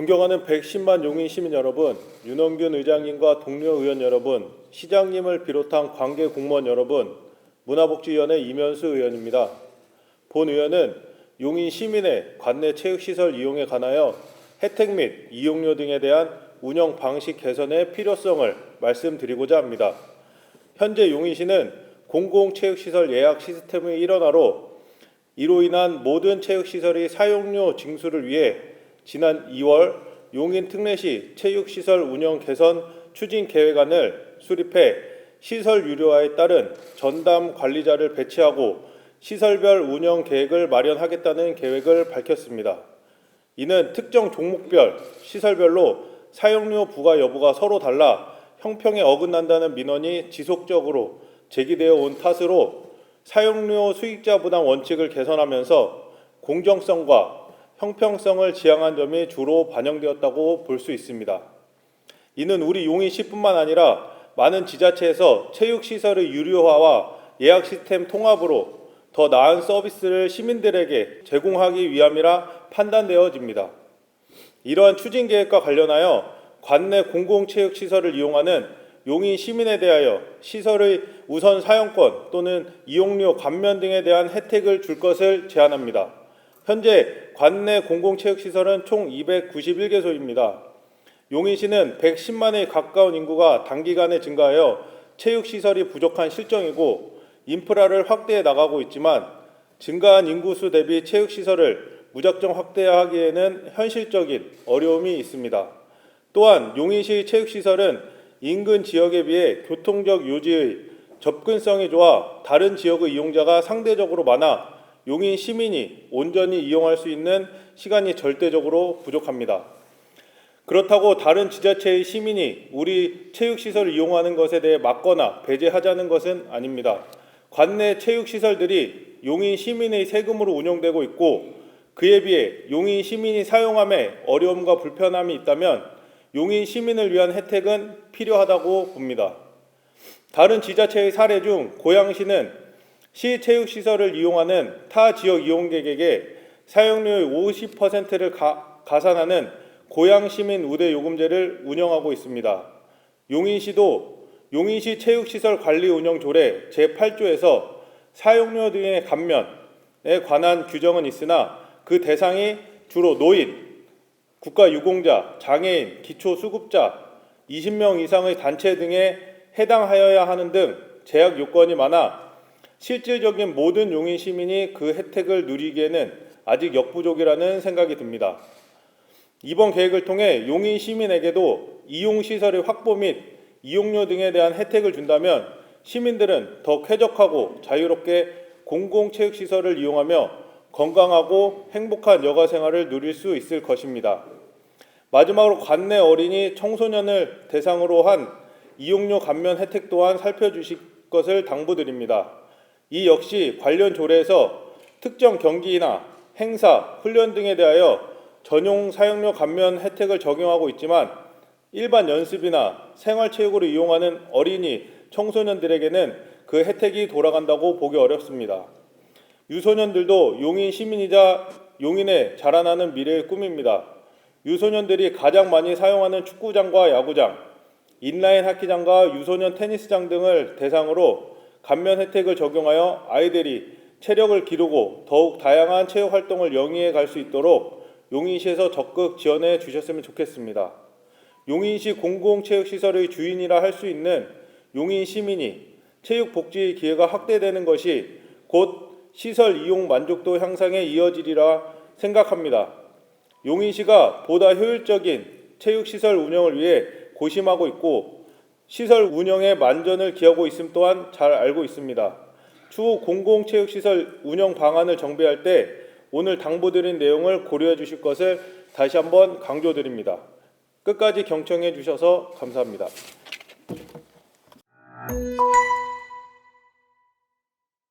존경하는 110만 용인 시민 여러분, 윤원균 의장님과 동료 의원 여러분, 시장님을 비롯한 관계 공무원 여러분, 문화복지위원회 이면수 의원입니다. 본 의원은 용인 시민의 관내 체육시설 이용에 관하여 혜택 및 이용료 등에 대한 운영 방식 개선의 필요성을 말씀드리고자 합니다. 현재 용인시는 공공체육시설 예약 시스템의 일원화로 이로 인한 모든 체육시설의 사용료 징수를 위해 지난 2월 용인 특례시 체육시설 운영 개선 추진 계획안을 수립해 시설 유료화에 따른 전담 관리자를 배치하고 시설별 운영 계획을 마련하겠다는 계획을 밝혔습니다. 이는 특정 종목별, 시설별로 사용료 부과 여부가 서로 달라 형평에 어긋난다는 민원이 지속적으로 제기되어 온 탓으로 사용료 수익자 부담 원칙을 개선하면서 공정성과 형평성을 지향한 점이 주로 반영되었다고 볼 수 있습니다. 이는 우리 용인시뿐만 아니라 많은 지자체에서 체육시설의 유료화와 예약 시스템 통합으로 더 나은 서비스를 시민들에게 제공하기 위함이라 판단되어집니다. 이러한 추진 계획과 관련하여 관내 공공체육시설을 이용하는 용인 시민에 대하여 시설의 우선 사용권 또는 이용료 감면 등에 대한 혜택을 줄 것을 제안합니다. 현재 관내 공공체육시설은 총 291개소입니다. 용인시는 110만에 가까운 인구가 단기간에 증가하여 체육시설이 부족한 실정이고 인프라를 확대해 나가고 있지만 증가한 인구수 대비 체육시설을 무작정 확대하기에는 현실적인 어려움이 있습니다. 또한 용인시 체육시설은 인근 지역에 비해 교통적 요지의 접근성이 좋아 다른 지역의 이용자가 상대적으로 많아 용인 시민이 온전히 이용할 수 있는 시간이 절대적으로 부족합니다. 그렇다고 다른 지자체의 시민이 우리 체육시설을 이용하는 것에 대해 막거나 배제하자는 것은 아닙니다. 관내 체육시설들이 용인 시민의 세금으로 운영되고 있고 그에 비해 용인 시민이 사용함에 어려움과 불편함이 있다면 용인 시민을 위한 혜택은 필요하다고 봅니다. 다른 지자체의 사례 중 고양시는 시 체육시설을 이용하는 타 지역 이용객에게 사용료의 50%를 가, 가산하는 고양시민 우대 요금제를 운영하고 있습니다. 용인시도 용인시 체육시설 관리 운영 조례 제8조에서 사용료 등의 감면에 관한 규정은 있으나 그 대상이 주로 노인, 국가유공자, 장애인, 기초수급자, 20명 이상의 단체 등에 해당하여야 하는 등 제약 요건이 많아 실질적인 모든 용인 시민이 그 혜택을 누리기에는 아직 역부족이라는 생각이 듭니다. 이번 계획을 통해 용인 시민에게도 이용 시설의 확보 및 이용료 등에 대한 혜택을 준다면 시민들은 더 쾌적하고 자유롭게 공공체육시설을 이용하며 건강하고 행복한 여가 생활을 누릴 수 있을 것입니다. 마지막으로 관내 어린이 청소년을 대상으로 한 이용료 감면 혜택 또한 살펴주실 것을 당부드립니다. 이 역시 관련 조례에서 특정 경기나 행사, 훈련 등에 대하여 전용 사용료 감면 혜택을 적용하고 있지만 일반 연습이나 생활체육으로 이용하는 어린이, 청소년들에게는 그 혜택이 돌아간다고 보기 어렵습니다. 유소년들도 용인 시민이자 용인에 자라나는 미래의 꿈입니다. 유소년들이 가장 많이 사용하는 축구장과 야구장, 인라인 하키장과 유소년 테니스장 등을 대상으로 감면 혜택을 적용하여 아이들이 체력을 기르고 더욱 다양한 체육 활동을 영위해 갈 수 있도록 용인시에서 적극 지원해 주셨으면 좋겠습니다. 용인시 공공체육시설의 주인이라 할 수 있는 용인 시민이 체육복지 기회가 확대되는 것이 곧 시설 이용 만족도 향상에 이어지리라 생각합니다. 용인시가 보다 효율적인 체육시설 운영을 위해 고심하고 있고 시설 운영에 만전을 기하고 있음 또한 잘 알고 있습니다. 추후 공공체육시설 운영 방안을 정비할 때 오늘 당부드린 내용을 고려해 주실 것을 다시 한번 강조드립니다. 끝까지 경청해 주셔서 감사합니다.